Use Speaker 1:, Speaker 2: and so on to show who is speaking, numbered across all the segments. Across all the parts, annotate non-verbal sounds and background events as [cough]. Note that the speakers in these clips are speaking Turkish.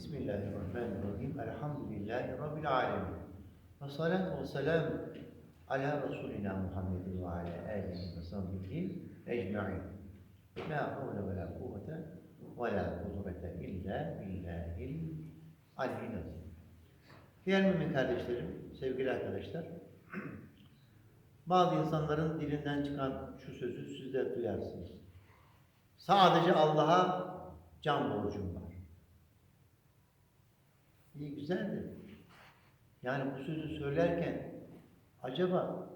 Speaker 1: Bismillahirrahmanirrahim. Elhamdülillahi Rabbil alemin. Ve salatu ve selam ala Resulina Muhammedin ve ala alihi ve sahbihi ecma'in. La havle ve la kuvvete ve la kudrete illa billahil aliyyil azim. Değerli mümin kardeşlerim, sevgili arkadaşlar, bazı insanların dilinden çıkan şu sözü siz de duyarsınız. Sadece Allah'a can borcum var. İyi güzeldir. Yani bu sözü söylerken acaba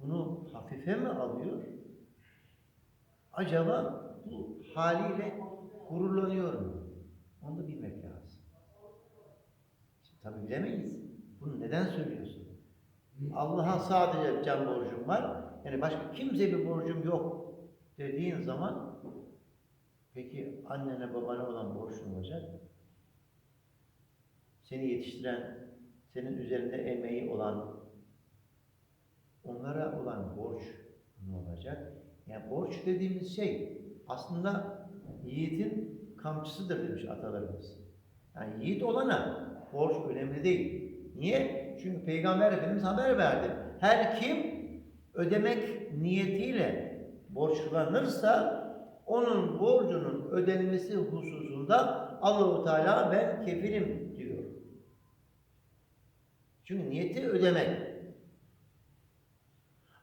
Speaker 1: bunu hafife mi alıyor? Acaba bu haliyle gururlanıyor mu? Onu da bilmek lazım. Şimdi, tabii bilemeyiz. Bunu neden söylüyorsun? Allah'a sadece can borcum var. Yani başka kimseye bir borcum yok dediğin zaman peki annene babana olan borcun olacak? Seni yetiştiren, senin üzerinde emeği olan, onlara olan borç ne olacak? Yani borç dediğimiz şey aslında yiğitin kamçısıdır demiş atalarımız. Yani yiğit olana borç önemli değil. Niye? Çünkü Peygamber Efendimiz haber verdi. Her kim ödemek niyetiyle borçlanırsa onun borcunun ödenmesi hususunda Allahu Teala ben kefilim. Çünkü niyeti ödemek.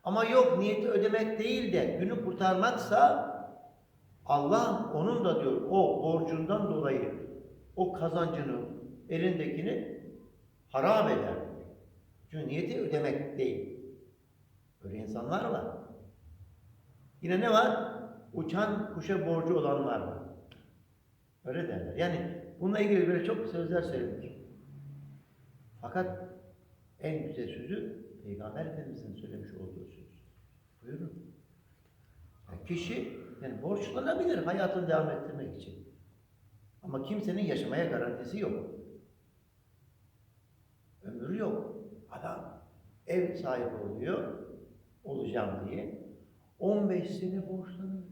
Speaker 1: Ama yok niyeti ödemek değil de günü kurtarmaksa Allah onun da diyor o borcundan dolayı o kazancını elindekini harap eder. Çünkü niyeti ödemek değil. Böyle insanlar var. Yine ne var? Uçan kuşa borcu olanlar var. Öyle derler. Yani bununla ilgili böyle çok sözler söylenir. Fakat en güzel sözü Peygamber Efendimiz'in söylemiş olduğu söz. Buyurun. Yani kişi yani borçlanabilir hayatını devam ettirmek için. Ama kimsenin yaşamaya garantisi yok. Ömrü yok. Adam ev sahibi oluyor, olacağım diye. 15 sene borçlanıyor.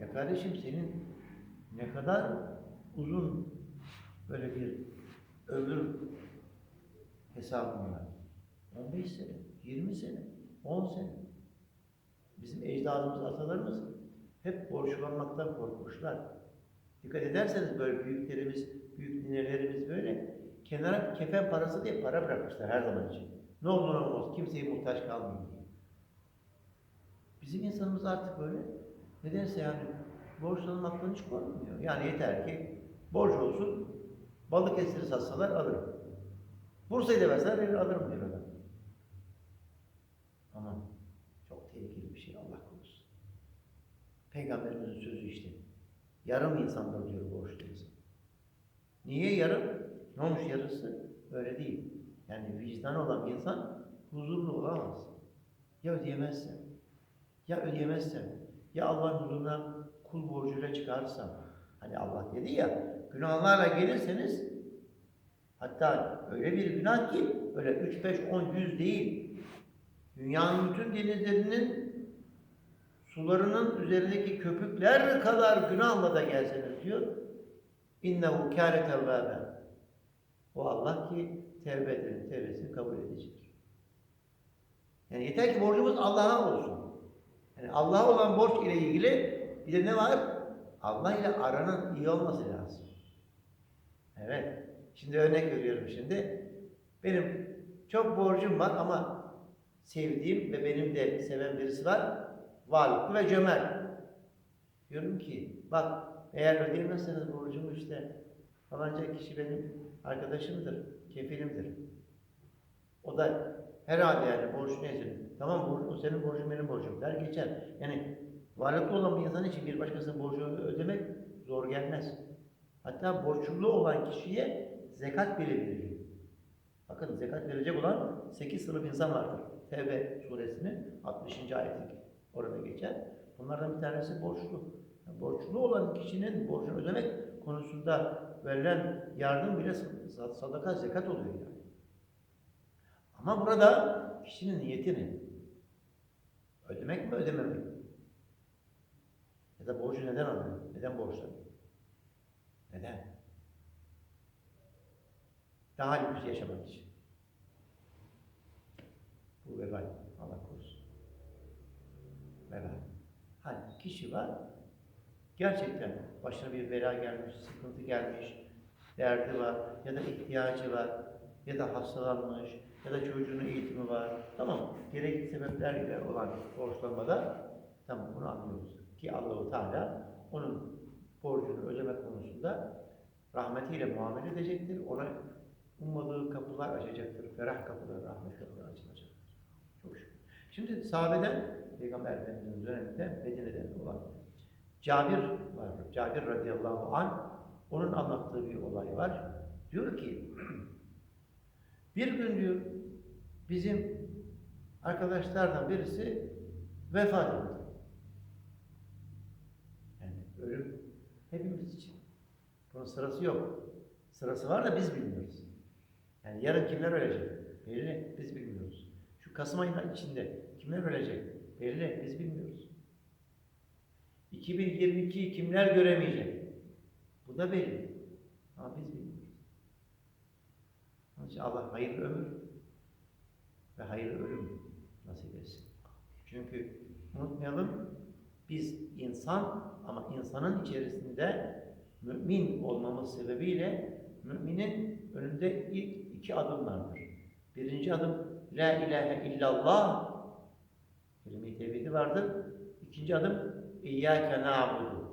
Speaker 1: Ya kardeşim senin ne kadar uzun böyle bir ömür hesabın var. 15 sene, 20 sene, 10 sene. Bizim ecdadımız, atalarımız hep borçlanmaktan korkmuşlar. Dikkat ederseniz böyle büyüklerimiz, büyük ninelerimiz böyle kenara kefen parası diye para bırakmışlar her zaman için. Ne olur ne olmaz kimseye muhtaç kalmayın diye. Bizim insanımız artık böyle nedense yani borçlanmaktan hiç korkmuyor. Yani yeter ki borç olsun, balık esiri satsalar alırım. Bursa'yı da verseler verir alırım diyor adam. Ama çok tehlikeli bir şey Allah korusun. Peygamberimizin sözü işte. Yarım insandır diyor borçlu insan. Niye yarım? Ne olmuş yarısı? Öyle değil. Yani vicdan olan bir insan huzurlu olamaz. Ya ödeyemezsen, ya ödeyemezsen, ya Allah'ın huzuruna kul borcuyla çıkarsam, hani Allah dedi ya, günahlarla gelirseniz, hatta öyle bir günah ki, öyle 3, 5, 10, 100 değil, dünyanın bütün denizlerinin sularının üzerindeki köpükler kadar günahla da gelseniz diyor, innehu kâre tevvâben. O Allah ki tevbe edenin tevbesini kabul edecek. Yani yeter ki borcumuz Allah'a olsun. Yani Allah'a olan borç ile ilgili bir de ne var? Allah ile aranın iyi olması lazım. Evet. Şimdi örnek veriyorum şimdi. Benim çok borcum var ama sevdiğim ve benim de seven birisi var. Varlıklı ve cömert. Diyorum ki bak eğer ödeyemezseniz borcumu işte falanca kişi benim arkadaşımdır, kefilimdir. O da herhalde yani borç neyse. Tamam borç, senin borcun benim borcum der geçer. Yani varlıklı olan bir insan için bir başkasının borcunu ödemek zor gelmez. Hatta borçlu olan kişiye zekat veriliyor. Bakın zekat verecek olan 8 sınıf insan vardır. Tevbe suresinin 60. ayeti orada geçer. Bunlardan bir tanesi borçlu. Yani borçlu olan kişinin borcunu ödemek konusunda verilen yardım bile sadaka, zekat oluyor yani. Ama burada kişinin niyeti ne? Ödemek mi, ödememek mi? Ya da borcu neden alıyor? Neden borçlanıyor? Neden? Daha lüks yaşamak için. Bu vebal. Allah korusun. Vebal. Hani kişi var, gerçekten başına bir bela gelmiş, sıkıntı gelmiş, derdi var ya da ihtiyacı var ya da hastalanmış ya da çocuğunun eğitimi var. Tamam mı? Gerekli sebeplerle olan borçlanmada tamam bunu anlıyoruz. Ki Allahu Teala onun borcunu ödeme konusunda rahmetiyle muamele edecektir. Ona ummadığı kapılar açacaktır. Ferah kapılar, rahmet kapıları açılacaktır. Çok şükür. Şimdi sahabeden Peygamber Efendimiz'in döneminde Medine'de olan Cabir var. Cabir radıyallahu anh onun anlattığı bir olay var. Diyor ki [clears throat] bir gün diyor bizim arkadaşlardan birisi vefat etti. Yani ölüm hepimiz için. Bunun sırası yok. Sırası var da biz bilmiyoruz. Yani yarın kimler ölecek? Belli, biz bilmiyoruz. Şu Kasım ayının içinde kimler ölecek? Belli, biz bilmiyoruz. 2022'yi kimler göremeyecek? Bu da belli. Ama biz bilmiyoruz. Onun için Allah hayırlı ömür ve hayırlı ölüm nasip etsin. Çünkü unutmayalım biz insan ama insanın içerisinde mümin olmamız sebebiyle müminin önünde ilk iki adım vardır. Birinci adım La ilahe illallah kelime-i tevhidi vardır. İkinci adım İyyâke na'budu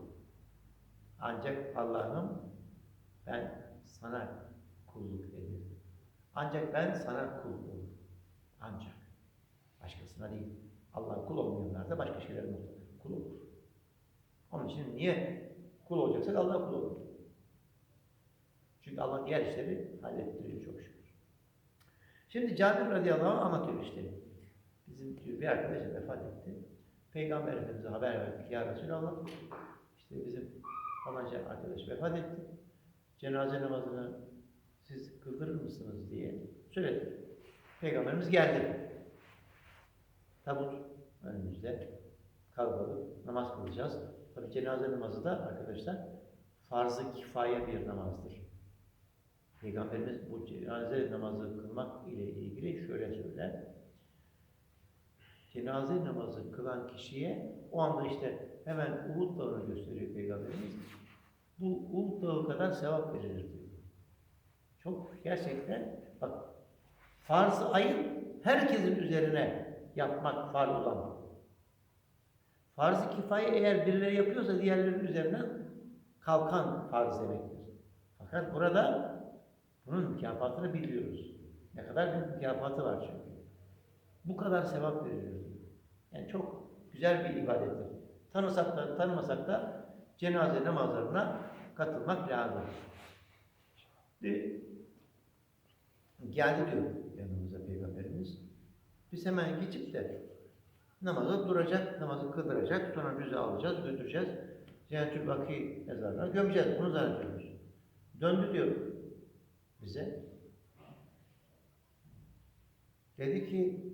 Speaker 1: ancak Allah'ım ben sana kulluk ederim. Ancak ben sana kul olurum. Ancak. Başkasına değil. Allah kul olmayanlar da başka şeylerin olur. Kul olur. Onun için niye kul olacaksak Allah kul olur. Çünkü Allah diğer işleri hallettiriyor çok şükür. Şimdi Cabir radıyallahu anh anlatıyor işte. Bizim diyor, bir arkadaş vefat etti. Peygamber Efendimiz'e haber verdik. Ya Resulallah işte bizim falanca arkadaş vefat etti. Cenaze namazını siz kıldırır mısınız diye söyledi. Peygamberimiz geldi. Tabut önümüzde kalabalık namaz kılacağız. Tabi cenaze namazı da arkadaşlar farz-ı kifaye bir namazdır. Peygamberimiz bu cenaze namazı kılmak ile ilgili şöyle söyler. Cenaze namazı kılan kişiye o anda işte hemen Uhud Dağı'nı gösteriyor Peygamberimiz. Bu Uhud Dağı kadar sevap verilir diyor. Çok gerçekten bak farz-ı ayın herkesin üzerine yapmak farz olan. Farz-ı kifaye eğer birileri yapıyorsa diğerlerinin üzerinden kalkan farz demektir. Fakat burada bunun mükafatını biliyoruz. Ne kadar bir mükafatı var çünkü. Bu kadar sevap verilir. Yani çok güzel bir ibadettir. Tanısak da tanımasak da cenaze namazlarına katılmak lazım. Şimdi geldi diyor yanımıza Peygamberimiz. Biz hemen geçip de namazı duracak, namazı kıldıracak, sonra cüzü alacağız, götüreceğiz. Cennet-ül Vaki mezarına gömeceğiz. Bunu zannediyoruz. Döndü diyor bize. Dedi ki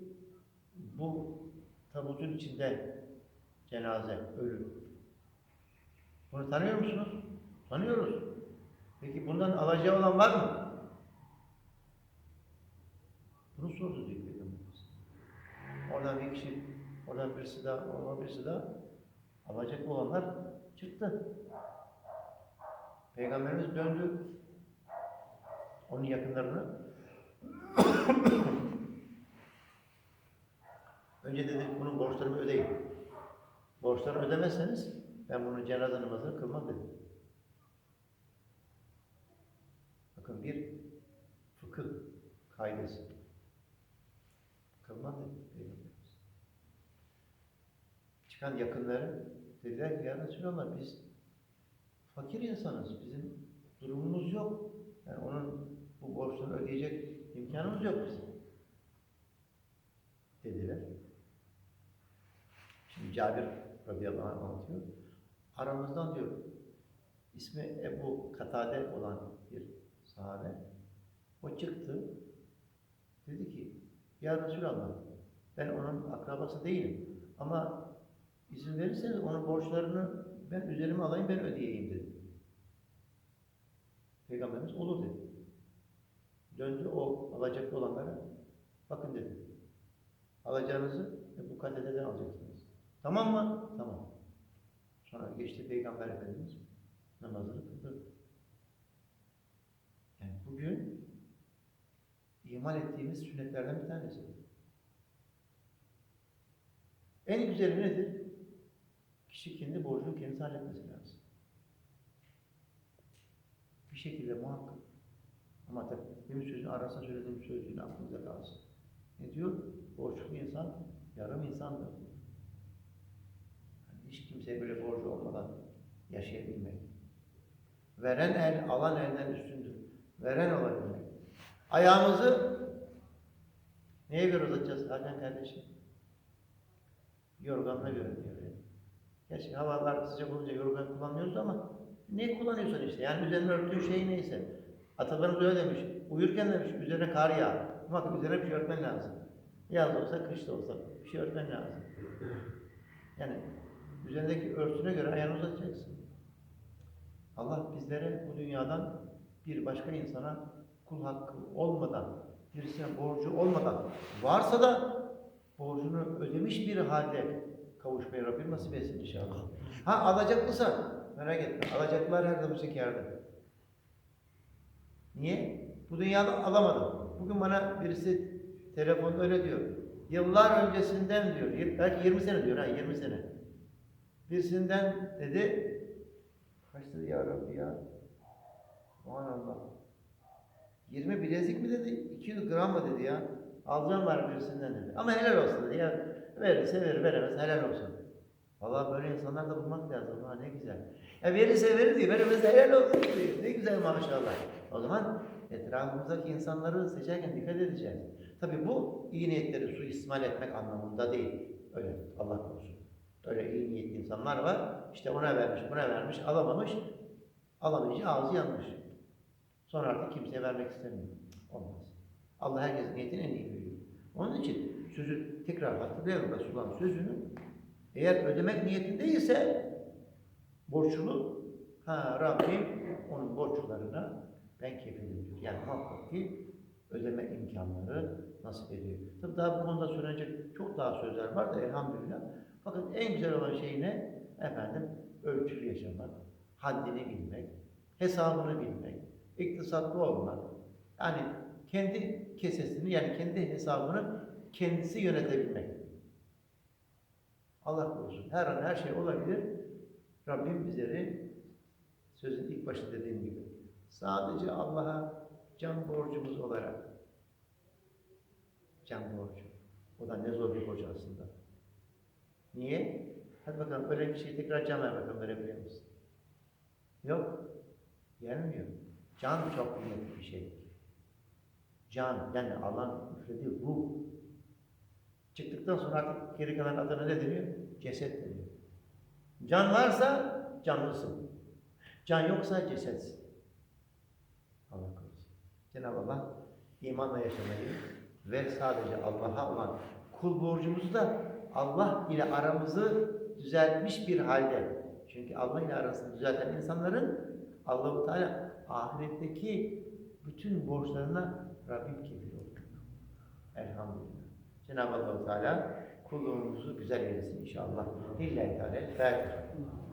Speaker 1: bu tabutun içinde cenaze, ölüm. Bunu tanıyor musunuz? Tanıyoruz. Peki bundan alacağı olan var mı? Bunu sordu diyor Peygamberimiz. Oradan bir kişi, oradan birisi daha, oradan birisi daha alacak olanlar çıktı. Peygamberimiz döndü. Onun yakınlarını [coughs] Önce dedi bunun borçlarımı ödeyin. Borçlarını ödemezseniz ben bunun cenaze namazını kılmam dedi. Bakın bir fıkıh kaidesi. Kılmam dedi. Çıkan yakınları dediler ki ya Resulallah biz fakir insanız. Bizim durumumuz yok. Yani onun bu borçlarını ödeyecek imkanımız yok bizim. Dediler. Şimdi Cabir radıyallahu anh anlatıyor. Aramızdan diyor, ismi Ebu Katade olan bir sahabe, o çıktı, dedi ki, Ya Resulallah, ben onun akrabası değilim ama izin verirseniz onun borçlarını ben üzerime alayım, ben ödeyeyim dedi. Peygamberimiz olur dedi. Döndü o alacaklı olanlara. Bakın dedi. Alacağınızı bu kadededen alacaksınız. Tamam mı? Tamam. Sonra geçti Peygamber Efendimiz namazını kıldı. Yani bugün iman ettiğimiz sünnetlerden bir tanesi. En güzeli nedir? Kişi kendi borcunu kendisi halletmesi lazım. Bir şekilde muhakkak. Ama tabii benim sözünü arasında söylediğim sözcüğünü aklınıza kalsın. Ne diyor? Borçlu insan yarım insandır. Yani hiç kimseye böyle borcu olmadan yaşayabilmek. Veren el, alan elden üstündür. Veren olabilmek. Ayağımızı neye göre uzatacağız Hakan kardeşim? Yorganına göre diyor. Gerçi havalar sıcak olunca yorgan kullanmıyoruz ama ne kullanıyorsun işte? Yani üzerine örttüğün şey neyse. Atalarımız öyle demiş. Uyurken demiş üzerine kar yağ. Ama üzerine bir şey örtmen lazım. Yaz da olsa, kış da olsa bir şey örtmen lazım. Yani üzerindeki örtüne göre ayağını uzatacaksın. Allah bizlere bu dünyadan bir başka insana kul hakkı olmadan, birisine borcu olmadan, varsa da borcunu ödemiş bir halde kavuşmayı Rabbim nasip etsin inşallah. Ha alacaklısa merak etme. Alacaklılar her zaman şekerdir. Niye? Bu dünyada alamadım. Bugün bana birisi telefonda öyle diyor. Yıllar öncesinden diyor. Belki 20 sene diyor ha 20 sene. Birisinden dedi kaç dedi ya Rabbi ya? Aman Allah. 20 bilezik mi dedi? 200 gram mı dedi ya? Alacağım var birisinden dedi. Ama helal olsun dedi ya. Verirse verir, veremez helal olsun. Vallahi böyle insanlar da bulmak lazım. Ha ne güzel. Ya verirse verir diyor, veremez helal olsun diyor. Ne güzel maşallah. O zaman etrafımızdaki insanları seçerken dikkat edeceğiz. Tabii bu iyi niyetleri suistimal etmek anlamında değil. Öyle Allah korusun. Öyle iyi niyetli insanlar var. İşte ona vermiş, buna vermiş, alamamış. Alamayınca ağzı yanmış. Sonra artık kimseye vermek istemiyor. Olmaz. Allah herkesin niyetini en iyi biliyor. Onun için sözü tekrar hatırlayalım Resulullah'ın sözünü. Eğer ödemek niyetindeyse borçlu, ha Rabbim onun borçlularına ben kefilim diyor. Yani muhakkak ki ödeme imkanları nasip ediyor. Tabii daha bu konuda söylenecek çok daha sözler var da elhamdülillah. Fakat en güzel olan şey ne? Efendim ölçülü yaşamak, haddini bilmek, hesabını bilmek, iktisatlı olmak. Yani kendi kesesini yani kendi hesabını kendisi yönetebilmek. Allah korusun. Her an her şey olabilir. Rabbim bizleri sözün ilk başta dediğim gibi sadece Allah'a can borcumuz olarak can borcu. O da ne zor bir borcu aslında. Niye? Hadi bakalım öyle bir şey tekrar can ver bakalım verebiliyor musun? Yok. Gelmiyor. Can çok kıymetli bir şey. Can yani Allah'ın üflediği ruh. Çıktıktan sonra artık geri kalan adına ne deniyor? Ceset. Can varsa canlısın. Can yoksa cesetsin. Allah korusun. Cenab-ı Allah imanla yaşamayı ve sadece Allah'a olan kul borcumuzu da Allah ile aramızı düzeltmiş bir halde. Çünkü Allah ile arasını düzelten insanların Allahu Teala ahiretteki bütün borçlarına Rabbim kefil olur. Elhamdülillah. Cenab-ı Allah Teala kulluğumuzu güzel eylesin inşallah. Lillahi Teala. Fatiha.